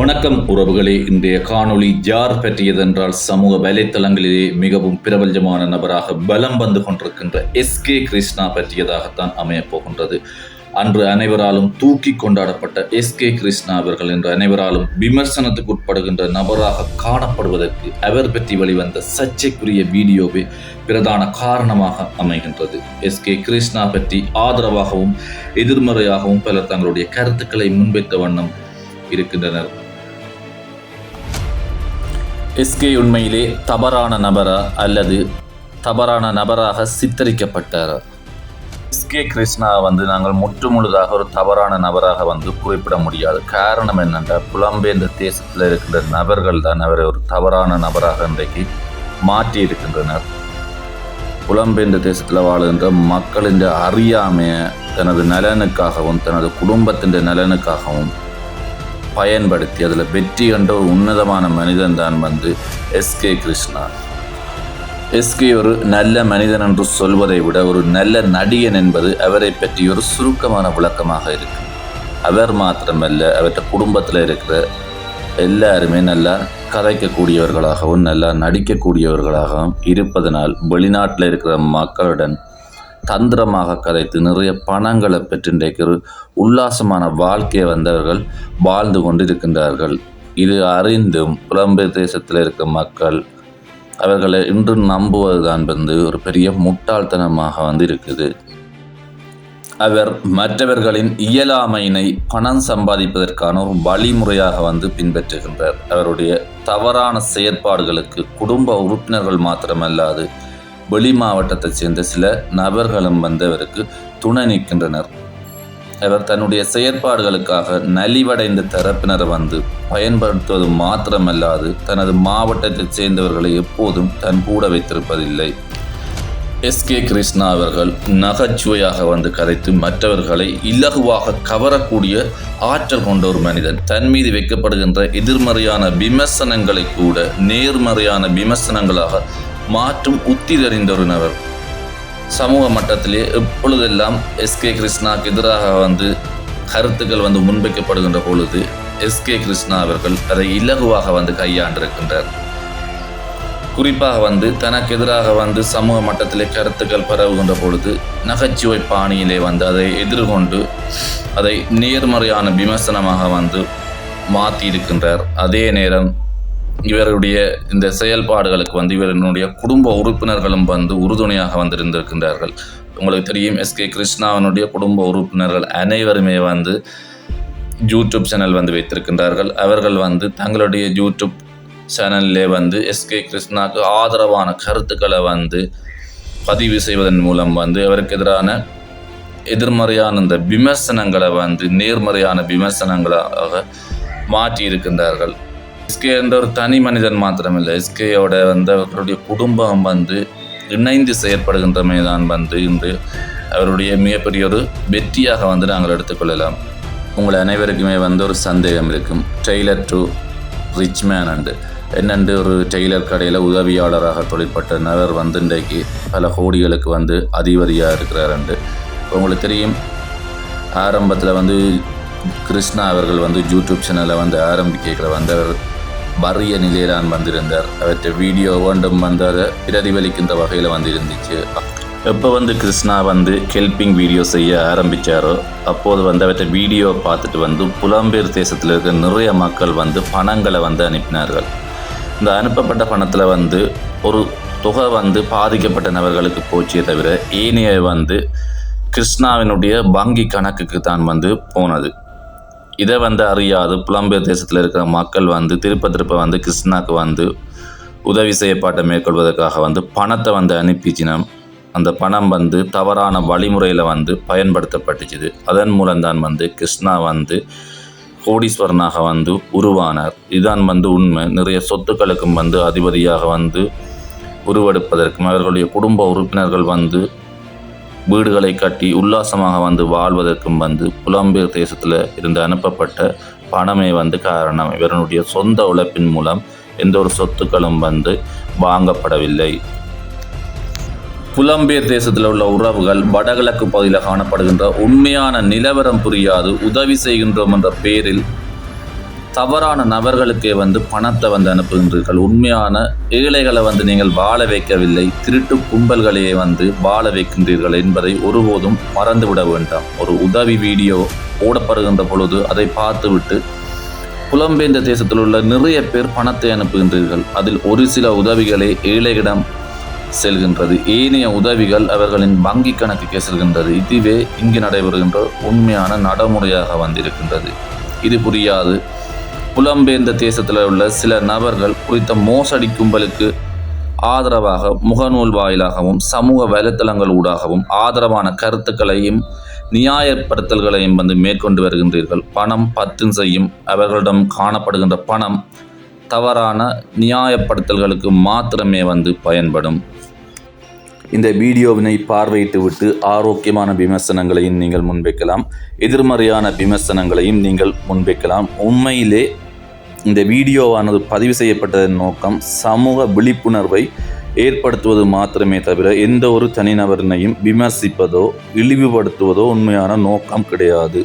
வணக்கம் உறவுகளே. இன்றைய காணொளி ஜார் பற்றியதென்றால் சமூக வலைத்தளங்களிலே மிகவும் பிரபஞ்சமான நபராக பலம் வந்து கொண்டிருக்கின்ற எஸ்கே கிருஷ்ணா பற்றியதாகத்தான் அமையப் போகின்றது. அன்று அனைவராலும் தூக்கி கொண்டாடப்பட்ட எஸ்கே கிருஷ்ணா அவர்கள் என்று அனைவராலும் விமர்சனத்துக்கு உட்படுகின்ற நபராக காணப்படுவதற்கு அவர் பற்றி வெளிவந்த சர்ச்சைக்குரிய வீடியோவே பிரதான காரணமாக அமைகின்றது. எஸ் கே கிருஷ்ணா பற்றி ஆதரவாகவும் எதிர்மறையாகவும் பலர் தங்களுடைய கருத்துக்களை முன்வைத்த வண்ணம் இருக்கின்றனர். எஸ்கே உண்மையிலே தவறான நபரா அல்லது தவறான நபராக சித்தரிக்கப்பட்டாரா? எஸ்கே கிருஷ்ணா வந்து நாங்கள் முற்று முழுதாக ஒரு தவறான நபராக வந்து குறிப்பிட முடியாது. காரணம் என்னென்றால் புலம்பெயர்ந்த தேசத்தில் இருக்கின்ற நபர்கள் தான் அவரை ஒரு தவறான நபராக இன்றைக்கு மாற்றி இருக்கின்றனர் புலம்பெயர்ந்த தேசத்தில் வாழுகின்ற மக்களின் அறியாமைய தனது நலனுக்காகவும் தனது குடும்பத்தின் நலனுக்காகவும் பயன்படுத்தி அதில் வெற்றி கண்ட ஒரு உன்னதமான மனிதன் தான் வந்து எஸ்கே கிருஷ்ணா எஸ்கே ஒரு நல்ல மனிதன் என்று சொல்வதை விட ஒரு நல்ல நடிகன் என்பது அவரை பற்றி ஒரு சுருக்கமான விளக்கமாக இருக்கு. அவர் மாத்திரமல்ல அவற்ற குடும்பத்தில் இருக்கிற எல்லாருமே நல்லா கதைக்கக்கூடியவர்களாகவும் நல்லா நடிக்கக்கூடியவர்களாகவும் இருப்பதனால் வெளிநாட்டில் இருக்கிற மக்களுடன் தந்திரமாக கதைத்து நிறைய பணங்களை பெற்று இன்றைக்கு ஒரு உல்லாசமான வாழ்க்கையை வந்தவர்கள் வாழ்ந்து கொண்டிருக்கின்றார்கள். இது அறிந்தும் புலம்பிரதேசத்தில் தேசத்தில் மக்கள் அவர்களை இன்று நம்புவதுதான் வந்து ஒரு பெரிய முட்டாள்தனமாக வந்து இருக்குது அவர் மற்றவர்களின் இயலாமையினை பணம் சம்பாதிப்பதற்கான ஒரு வழிமுறையாக வந்து பின்பற்றுகின்றார். அவருடைய தவறான செயற்பாடுகளுக்கு குடும்ப உறுப்பினர்கள் மாத்திரமல்லாது வெளி மாவட்டத்தைச் சேர்ந்த சில நபர்களும் வந்து அவருக்கு துணை நிற்கின்றனர். அவர் தன்னுடைய செயற்பாடுகளுக்காக நலிவடைந்த தரப்பினரை வந்து பயன்படுத்துவது மாத்திரமல்லாது தனது மாவட்டத்தைச் சேர்ந்தவர்களை எப்போதும் தன் கூட வைத்திருப்பதில்லை. எஸ்கே கிருஷ்ணா அவர்கள் நகைச்சுவையாக வந்து கதைத்து மற்றவர்களை இலகுவாக கவரக்கூடிய ஆற்றல் கொண்ட ஒரு மனிதன். தன் மீது வைக்கப்படுகின்ற எதிர்மறையான விமர்சனங்களை கூட நேர்மறையான விமர்சனங்களாக மாற்றும் உத்தி தெரிந்த ஒரு நபர் சமூக மட்டத்திலே எப்பொழுதெல்லாம் எஸ்கே கிருஷ்ணாக்கு எதிராக வந்து கருத்துக்கள் வந்து முன்வைக்கப்படுகின்ற பொழுது எஸ்கே கிருஷ்ணா அவர்கள் அதை இலகுவாக வந்து கையாண்டிருக்கின்றார். குறிப்பாக வந்து தனக்கு எதிராக வந்து சமூக மட்டத்திலே கருத்துக்கள் பரவுகின்ற பொழுது நகைச்சுவை பாணியிலே வந்து அதை எதிர்கொண்டு அதை நேர்மறையான விமர்சனமாக வந்து மாற்றி இருக்கின்றார் அதே நேரம் இவருடைய இந்த செயல்பாடுகளுக்கு வந்து இவருடைய குடும்ப உறுப்பினர்களும் வந்து உறுதுணையாக வந்திருந்திருக்கின்றார்கள். உங்களுக்கு தெரியும் எஸ்கே கிருஷ்ணாவினுடைய குடும்ப உறுப்பினர்கள் அனைவருமே வந்து யூடியூப் சேனல் வந்து வைத்திருக்கின்றார்கள். அவர்கள் வந்து தங்களுடைய யூடியூப் சேனல்லே வந்து எஸ்கே கிருஷ்ணாவுக்கு ஆதரவான கருத்துக்களை வந்து பதிவு செய்வதன் மூலம் வந்து அவருக்கு எதிரான எதிர்மறையான இந்த விமர்சனங்களை வந்து நேர்மறையான விமர்சனங்களாக மாற்றி இருக்கின்றார்கள் எஸ்கே என்ற ஒரு தனி மனிதன் மாத்திரமில்லை. எஸ்கேயோட வந்து அவருடைய குடும்பம் வந்து இணைந்து செயற்படுகின்றமை தான் வந்து இன்று அவருடைய மிகப்பெரிய ஒரு வெற்றியாக வந்து நாங்கள் எடுத்துக்கொள்ளலாம் உங்கள் அனைவருக்குமே வந்து ஒரு சந்தேகம் இருக்கும். Tailor to rich man and. என்னென்று ஒரு டெய்லர் கடையில் உதவியாளராக தொழிற்பட்ட நபர் வந்து இன்றைக்கு பல கோடிகளுக்கு வந்து அதிபதியாக இருக்கிறாருண்டு உங்களுக்கு தெரியும் ஆரம்பத்தில் வந்து கிருஷ்ணா அவர்கள் வந்து யூடியூப் சேனலை வந்து ஆரம்பிக்கிற வந்து அவர் வறிய நிலையிலான் வந்திருந்தார். அவற்றை வீடியோ வேண்டும் வந்து பிரதிபலிக்கின்ற வகையில் வந்து இருந்துச்சு எப்போ வந்து கிருஷ்ணா வந்து ஹெல்பிங் வீடியோ செய்ய ஆரம்பித்தாரோ அப்போது வந்து அவற்றை வீடியோ பார்த்துட்டு வந்து புலம்பெயர் தேசத்தில் இருக்கிற நிறைய மக்கள் வந்து பணங்களை வந்து அனுப்பினார்கள். இந்த அனுப்பப்பட்ட பணத்தில் வந்து ஒரு தொகை வந்து பாதிக்கப்பட்ட நபர்களுக்கு போச்சே தவிர ஏனைய வந்து கிருஷ்ணாவினுடைய வங்கி கணக்குக்கு தான் வந்து போனது. இதை வந்து அறியாது. புலம்பெயர் தேசத்தில் இருக்கிற மக்கள் வந்து திருப்ப திருப்ப வந்து கிருஷ்ணாவுக்கு வந்து உதவி செய்யப்பாட்டை மேற்கொள்வதற்காக வந்து பணத்தை வந்து அனுப்பிச்சினோம். அந்த பணம் வந்து தவறான வழிமுறையில் வந்து பயன்படுத்தப்பட்டுச்சுது. அதன் மூலம்தான் வந்து கிருஷ்ணா வந்து கோடீஸ்வரனாக வந்து உருவானார். இதுதான் வந்து உண்மை. நிறைய சொத்துக்களுக்கும் வந்து அதிபதியாக வந்து உருவெடுப்பதற்கும் அவர்களுடைய குடும்ப உறுப்பினர்கள் வந்து வீடுகளை கட்டி உல்லாசமாக வந்து வாழ்வதற்கும் வந்து புலம்பெயர் தேசத்தில் இருந்து அனுப்பப்பட்ட பணமே வந்து காரணம். இவருடைய சொந்த உழைப்பின் மூலம் எந்த ஒரு சொத்துக்களும் வந்து வாங்கப்படவில்லை. புலம்பெயர் தேசத்தில் உள்ள உறவுகள் வடகிழக்கு பகுதியில் காணப்படுகின்ற உண்மையான நிலவரம் புரியாது உதவி செய்கின்றோம் என்ற பெயரில் தவறான நபர்களுக்கே வந்து பணத்தை வந்து அனுப்புகின்றீர்கள். உண்மையான ஏழைகளை வந்து நீங்கள் வாழ வைக்கவில்லை. திருட்டு கும்பல்களையே வந்து வாழ வைக்கின்றீர்கள் என்பதை ஒருபோதும் மறந்துவிட வேண்டாம். ஒரு உதவி வீடியோ போடப்படுகின்ற பொழுது அதை பார்த்துவிட்டு புலம்பெயர்ந்த தேசத்தில் உள்ள நிறைய பேர் பணத்தை அனுப்புகின்றீர்கள். அதில் ஒரு சில உதவிகளே ஏழைகளிடம் செல்கின்றது. ஏனைய உதவிகள் அவர்களின் வங்கி கணக்குக்கே செல்கின்றது. இதுவே இங்கு நடைபெறுகின்ற உண்மையான நடைமுறையாக வந்திருக்கின்றது. இது புரியாது. புலம்பெயர்ந்த தேசத்தில் உள்ள சில நபர்கள் குறித்த மோசடி கும்பலுக்கு ஆதரவாக முகநூல் வாயிலாகவும் சமூக வலைத்தளங்கள் ஊடாகவும் ஆதரவான கருத்துக்களையும் நியாயப்படுத்தல்களையும் வந்து மேற்கொண்டு வருகின்றீர்கள். பணம் பத்தும் செய்யும் அவர்களிடம் காணப்படுகின்ற பணம் தவறான நியாயப்படுத்தல்களுக்கு மாத்திரமே வந்து பயன்படும். இந்த வீடியோவினை பார்வையிட்டு விட்டு ஆரோக்கியமான விமர்சனங்களையும் நீங்கள் முன்வைக்கலாம். எதிர்மறையான விமர்சனங்களையும் நீங்கள் முன்வைக்கலாம். உண்மையிலே இந்த வீடியோவானது பதிவு செய்யப்பட்டதன் நோக்கம் சமூக விழிப்புணர்வை ஏற்படுத்துவது மாத்திரமே தவிர எந்த ஒரு தனிநபரினையும் விமர்சிப்பதோ இழிவுபடுத்துவதோ உண்மையான நோக்கம் கிடையாது.